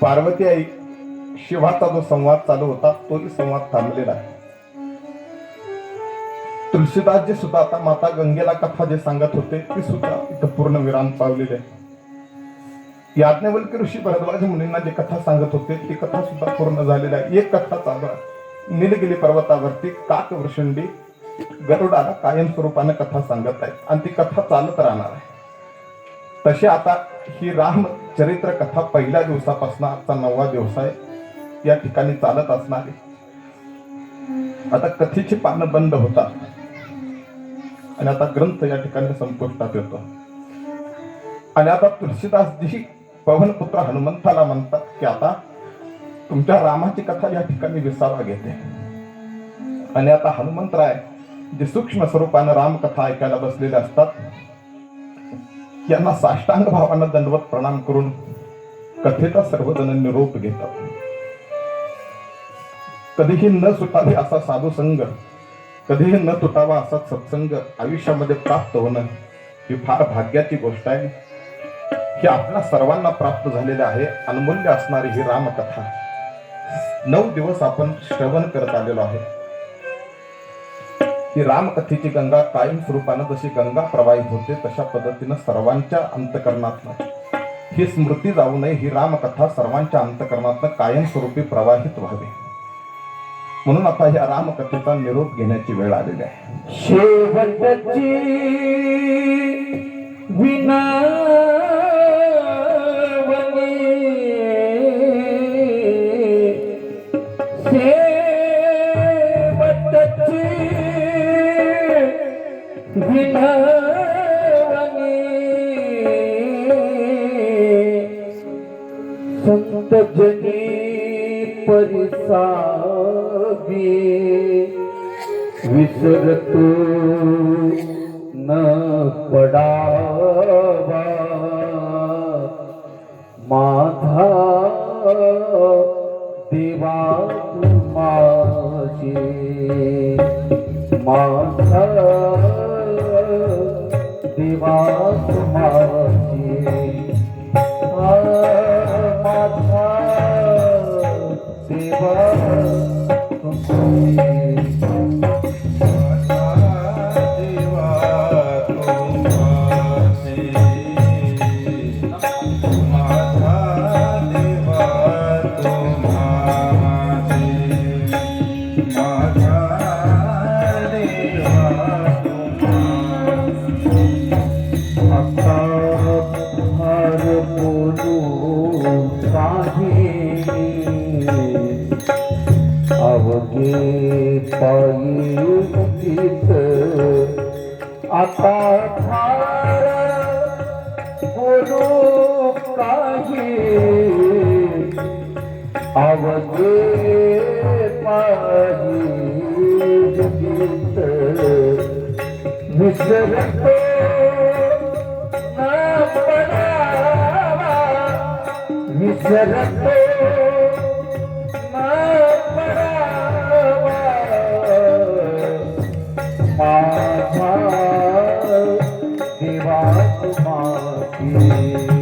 पार्वती आई शिवाचा जो संवाद चालू होता तोही संवाद थांबलेला आहे. तुलसीदास जे सुद्धा आता माता गंगेला कथा जे सांगत होते ती सुद्धा इथं पूर्ण विराम पावलेली आहे. याज्ञवल्क्य ऋषी भरद्वाज मुलींना जे कथा सांगत होते ती कथा सुद्धा पूर्ण झालेली आहे. एक कथा चालू आहे. निलगिरी पर्वतावरती काक वृषंडी गरुडाला कायम स्वरूपानं कथा सांगत आहे आणि ती कथा चालत राहणार आहे. तशी आता ही राम चरित्र कथा पहिल्या दिवसापासून आजचा नववा दिवस आहे. या ठिकाणी चालत असणार. आता कथेची पानं बंद होतात. आणि आता ग्रंथ या ठिकाणी संपुष्टात येतो. आणि आता तुलसीदासजी पवनपुत्र हनुमंताला म्हणतात की आता तुमच्या रामाची कथा या ठिकाणी विसावा घेते. आणि आता हनुमंतराय जे सूक्ष्म स्वरूपानं रामकथा ऐकायला बसलेले असतात यांना साष्टांग भावानं दंडवत प्रणाम करून कथेचा सर्वजण निरोप घेतात कधीही न सुटावे असा साधू संघ कधीही न तुटावा असा सत्संग आयुष्यामध्ये प्राप्त होणं ही फार भाग्याची गोष्ट आहे. ही आपल्या सर्वांना प्राप्त झालेली आहे. अनमूल्य असणारी ही रामकथा. नऊ दिवस आपण श्रवण करत आलेलो आहे. की रामकथेची गंगा कायम स्वरूपानं जशी गंगा प्रवाहित होते तशा पद्धतीनं सर्वांच्या अंतकरणात ही स्मृती जाऊ नये ही रामकथा सर्वांच्या अंतकरणात कायमस्वरूपी प्रवाहित व्हावी. म्हणून आता या रामकथेचा निरोप घेण्याची वेळ आलेली आहे. शेवटची विना संत जनी परिसावी. विसरतो न पडावा. माझा देवा माझे. माझा देवा Mr. Mr. ね。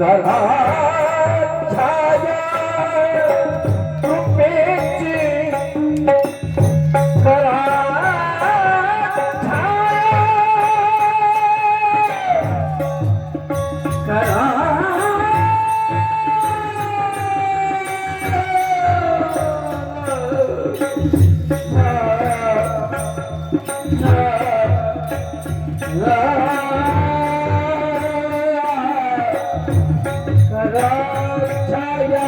Caralho!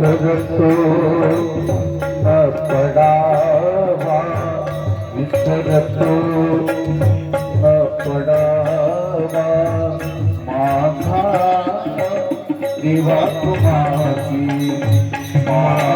जगतो अपडावा विसरतो अपडावा माझा देवा तुम्हाची मा